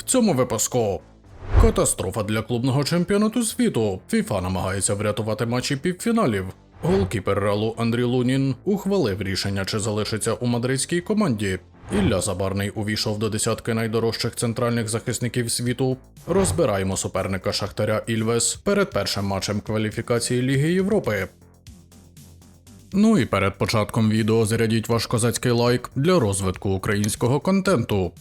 В цьому випуску. Катастрофа для клубного чемпіонату світу. ФІФА намагається врятувати матчі півфіналів. Голкіпер Реалу Андрій Лунін ухвалив рішення, чи залишиться у мадридській команді. Ілля Забарний увійшов до десятки найдорожчих центральних захисників світу. Розбираємо суперника Шахтаря Ільвес перед першим матчем кваліфікації Ліги Європи. Ну і перед початком відео зарядіть ваш козацький лайк для розвитку українського контенту.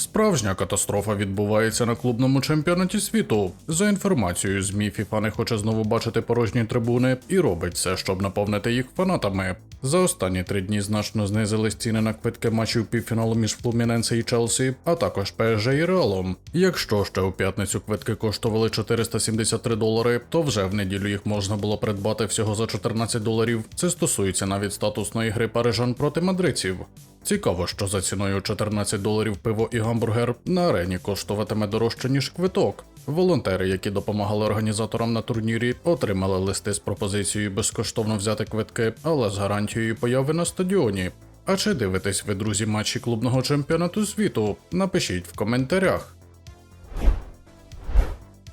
Справжня катастрофа відбувається на клубному чемпіонаті світу. За інформацією ЗМІ, FIFA не хоче знову бачити порожні трибуни і робить все, щоб наповнити їх фанатами. За останні три дні значно знизились ціни на квитки матчів півфіналу між Флуміненсе і Челсі, а також ПСЖ і Реалом. Якщо ще у п'ятницю квитки коштували 473 долари, то вже в неділю їх можна було придбати всього за 14 доларів. Це стосується навіть статусної гри парижан проти мадридців. Цікаво, що за ціною 14 доларів пиво і гамбургер на арені коштуватиме дорожче, ніж квиток. Волонтери, які допомагали організаторам на турнірі, отримали листи з пропозицією безкоштовно взяти квитки, але з гарантією появи на стадіоні. А чи дивитесь ви, друзі, матчі клубного чемпіонату світу? Напишіть в коментарях.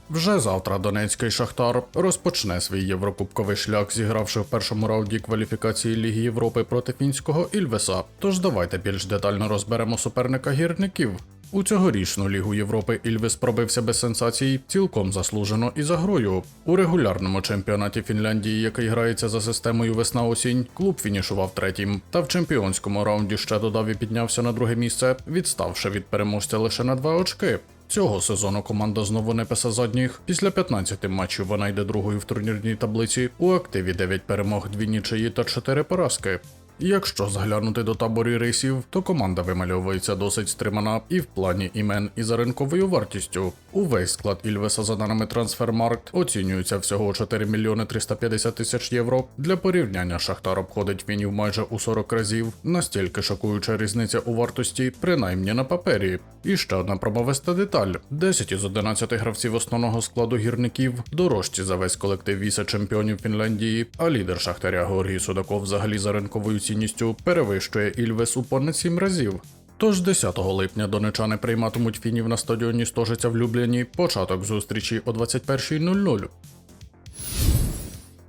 Вже завтра Донецький Шахтар розпочне свій єврокубковий шлях, зігравши в першому раунді кваліфікації Ліги Європи проти фінського Ільвеса. Тож давайте більш детально розберемо суперника гірників. У цьогорічну Лігу Європи Ільвес пробився без сенсацій, цілком заслужено і за грою. У регулярному чемпіонаті Фінляндії, який грається за системою весна-осінь, клуб фінішував третім. Та в чемпіонському раунді ще додав і піднявся на друге місце, відставши від переможця лише на два очки. Цього сезону команда знову не писа задніх. Після 15 матчів вона йде другою в турнірній таблиці. У активі 9 перемог, 2 нічиї та 4 поразки. Якщо зглянути до таборі рейсів, то команда вимальовується досить стримана і в плані імен, і за ринковою вартістю. Увесь склад Ільвеса за даними Трансфермаркт оцінюється всього 4 мільйони 350 тисяч євро. Для порівняння Шахтар обходить Фінів майже у 40 разів. Настільки шокуюча різниця у вартості, принаймні на папері. І ще одна промовиста деталь: 10 із 11 гравців основного складу гірників дорожчі за весь колектив віце-чемпіонів Фінляндії, а лідер Шахтаря Георгій Судаков взагалі за ринковою цінністю перевищує Ільвес у понад 7 разів. Тож 10 липня донечани прийматимуть фінів на стадіоні Стожиця в Любліні. Початок зустрічі о 21.00.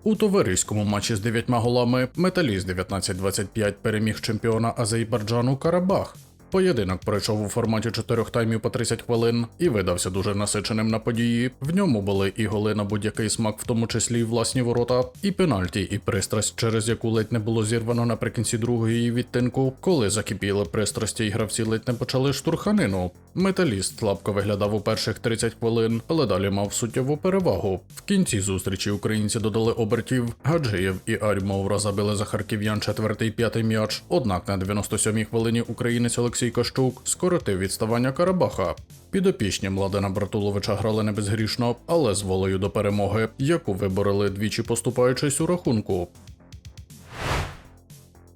У товариському матчі з дев'ятьма голами Металіст 19-25 переміг чемпіона Азербайджану Карабах. Поєдинок пройшов у форматі чотирьох таймів по 30 хвилин і видався дуже насиченим на події. В ньому були і голи на будь-який смак, в тому числі й власні ворота, і пенальті, і пристрасть, через яку ледь не було зірвано наприкінці другої відтинку, коли закипіли пристрасті і гравці ледь не почали штурханину. Металіст слабко виглядав у перших 30 хвилин, але далі мав суттєву перевагу. В кінці зустрічі українці додали обертів. Гаджиєв і Арьмов розабили за харків'ян четвертий п'ятий м'яч. Однак на 97-й хвилині українець Олексій Кощук скоротив відставання Карабаха. Підопічні Младена Братуловича грали не безгрішно, але з волею до перемоги, яку вибороли двічі поступаючись у рахунку.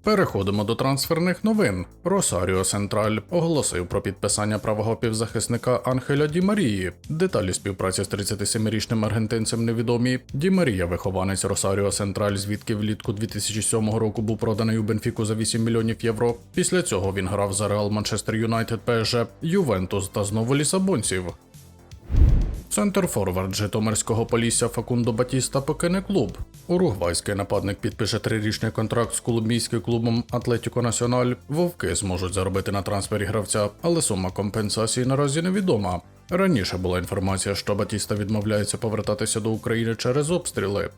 Переходимо до трансферних новин. Росаріо Сентраль оголосив про підписання правого півзахисника Анхеля Ді Марії. Деталі співпраці з 37-річним аргентинцем невідомі. Ді Марія вихованець Росаріо Сентраль, звідки влітку 2007 року був проданий у Бенфіку за 8 мільйонів євро. Після цього він грав за Реал Манчестер Юнайтед ПСЖ, Ювентус та знову лісабонців. Центр форвард Житомирського Полісся Факундо Батіста покине клуб. Уругвайський нападник підпише трирічний контракт з колумбійським клубом Атлетіко Національ. Вовки зможуть заробити на трансфері гравця, але сума компенсації наразі невідома. Раніше була інформація, що Батіста відмовляється повертатися до України через обстріли.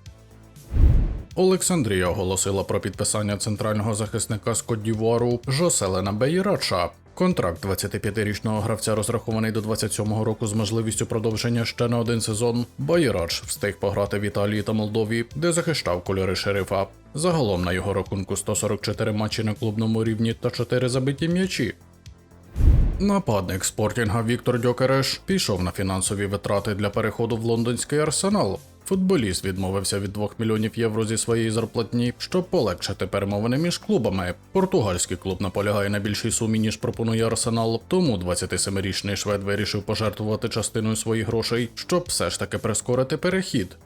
Олександрія оголосила про підписання центрального захисника з Кот-Дівуару Жоселена Бейрача. Контракт 25-річного гравця розрахований до 27-го року з можливістю продовження ще на один сезон. Байрач встиг пограти в Італії та Молдові, де захищав кольори шерифа. Загалом на його рахунку 144 матчі на клубному рівні та 4 забиті м'ячі. Нападник спортінга Віктор Дьокереш пішов на фінансові витрати для переходу в лондонський арсенал. Футболіст відмовився від 2 мільйонів євро зі своєї зарплатні, щоб полегшити перемовини між клубами. Португальський клуб наполягає на більшій сумі, ніж пропонує Арсенал, тому 27-річний швед вирішив пожертвувати частиною своїх грошей, щоб все ж таки прискорити перехід.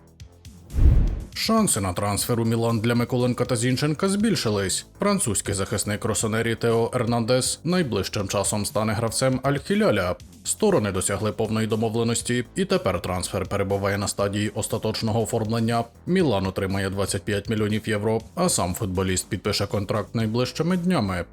Шанси на трансфер у Мілан для Миколенка та Зінченка збільшились. Французький захисник Росонері Тео Ернандес найближчим часом стане гравцем Аль-Хіляля. Сторони досягли повної домовленості, і тепер трансфер перебуває на стадії остаточного оформлення. Мілан отримає 25 мільйонів євро, а сам футболіст підпише контракт найближчими днями.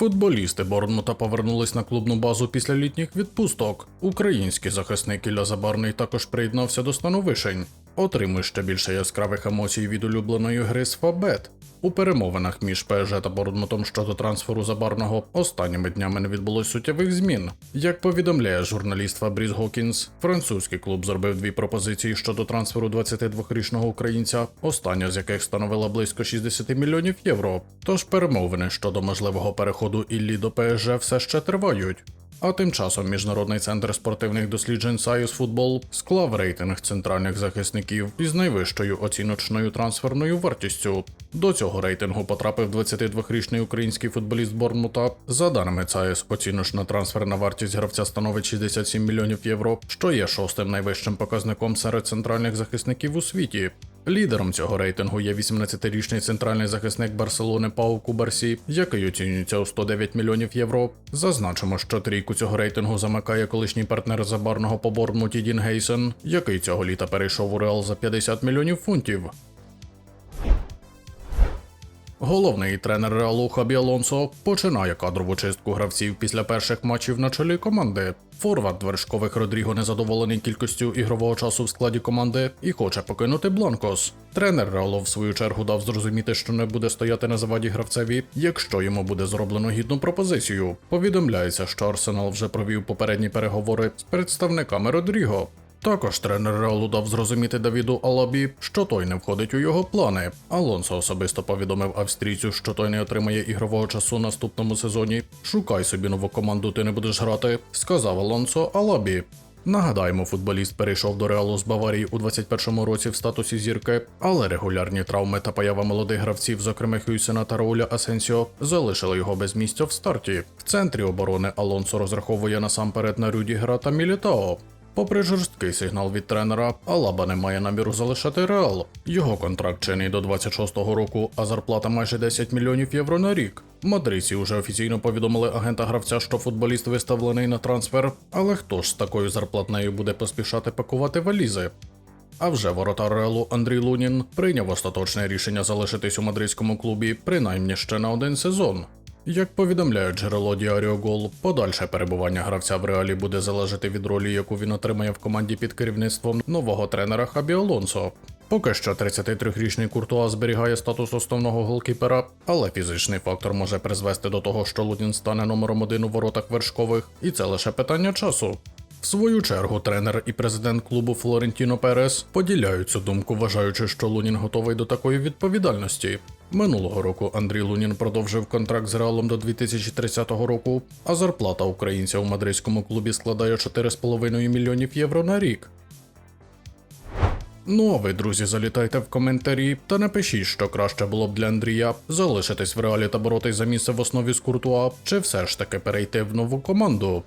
Футболісти Борнмута повернулись на клубну базу після літніх відпусток. Український захисник Ілля Забарний також приєднався до становишень. Отримує ще більше яскравих емоцій від улюбленої гри з Фабет. У перемовинах між ПСЖ та Борнмутом щодо трансферу Забарного останніми днями не відбулось суттєвих змін. Як повідомляє журналіст Фабріс Гокінс, французький клуб зробив дві пропозиції щодо трансферу 22-річного українця, остання з яких становила близько 60 мільйонів євро. Тож перемовини щодо можливого переходу Іллі до ПСЖ все ще тривають. А тим часом Міжнародний центр спортивних досліджень Сайус Футбол склав рейтинг центральних захисників із найвищою оціночною трансферною вартістю. До цього рейтингу потрапив 22-річний український футболіст Борнмута. За даними ЦАЕС, оціночна трансферна вартість гравця становить 67 мільйонів євро, що є шостим найвищим показником серед центральних захисників у світі. Лідером цього рейтингу є 18-річний центральний захисник Барселони Пау Кубарсі, який оцінюється у 109 мільйонів євро. Зазначимо, що трійку цього рейтингу замикає колишній партнер забарного по Борнмуті Дін Гейсен, який цього літа перейшов у Реал за 50 мільйонів фунтів. Головний тренер Реалу Хабі Алонсо починає кадрову чистку гравців після перших матчів на чолі команди. Форвард вершкових Родріго незадоволений кількістю ігрового часу в складі команди і хоче покинути Бланкос. Тренер Реалу в свою чергу дав зрозуміти, що не буде стояти на заваді гравцеві, якщо йому буде зроблено гідну пропозицію. Повідомляється, що Арсенал вже провів попередні переговори з представниками Родріго. Також тренер Реалу дав зрозуміти Давіду Алабі, що той не входить у його плани. Алонсо особисто повідомив австрійцю, що той не отримає ігрового часу наступному сезоні. Шукай собі нову команду, ти не будеш грати, сказав Алонсо Алабі. Нагадаємо, футболіст перейшов до Реалу з Баварії у 21-му році в статусі зірки, але регулярні травми та поява молодих гравців, зокрема Хюйсена та Рауля Асенсіо, залишили його без місця в старті. В центрі оборони Алонсо розраховує насамперед на Рюдігера та Мілітао. Попри жорсткий сигнал від тренера, Алаба не має наміру залишати Реал. Його контракт чинний до 26-го року, а зарплата майже 10 мільйонів євро на рік. Мадридці вже офіційно повідомили агента гравця, що футболіст виставлений на трансфер. Але хто ж з такою зарплатнею буде поспішати пакувати валізи? А вже воротар Реалу Андрій Лунін прийняв остаточне рішення залишитись у мадридському клубі принаймні ще на один сезон. Як повідомляє джерело Діаріо Гол, подальше перебування гравця в реалі буде залежати від ролі, яку він отримає в команді під керівництвом нового тренера Хабі Алонсо. Поки що 33-річний Куртуа зберігає статус основного голкіпера, але фізичний фактор може призвести до того, що Лудін стане номером один у воротах вершкових, і це лише питання часу. В свою чергу тренер і президент клубу Флорентіно Перес поділяють цю думку, вважаючи, що Лунін готовий до такої відповідальності. Минулого року Андрій Лунін продовжив контракт з Реалом до 2030 року, а зарплата українця у мадридському клубі складає 4,5 мільйонів євро на рік. Ну а ви, друзі, залітайте в коментарі та напишіть, що краще було б для Андрія залишитись в реалі та боротись за місце в основі з Куртуа, чи все ж таки перейти в нову команду.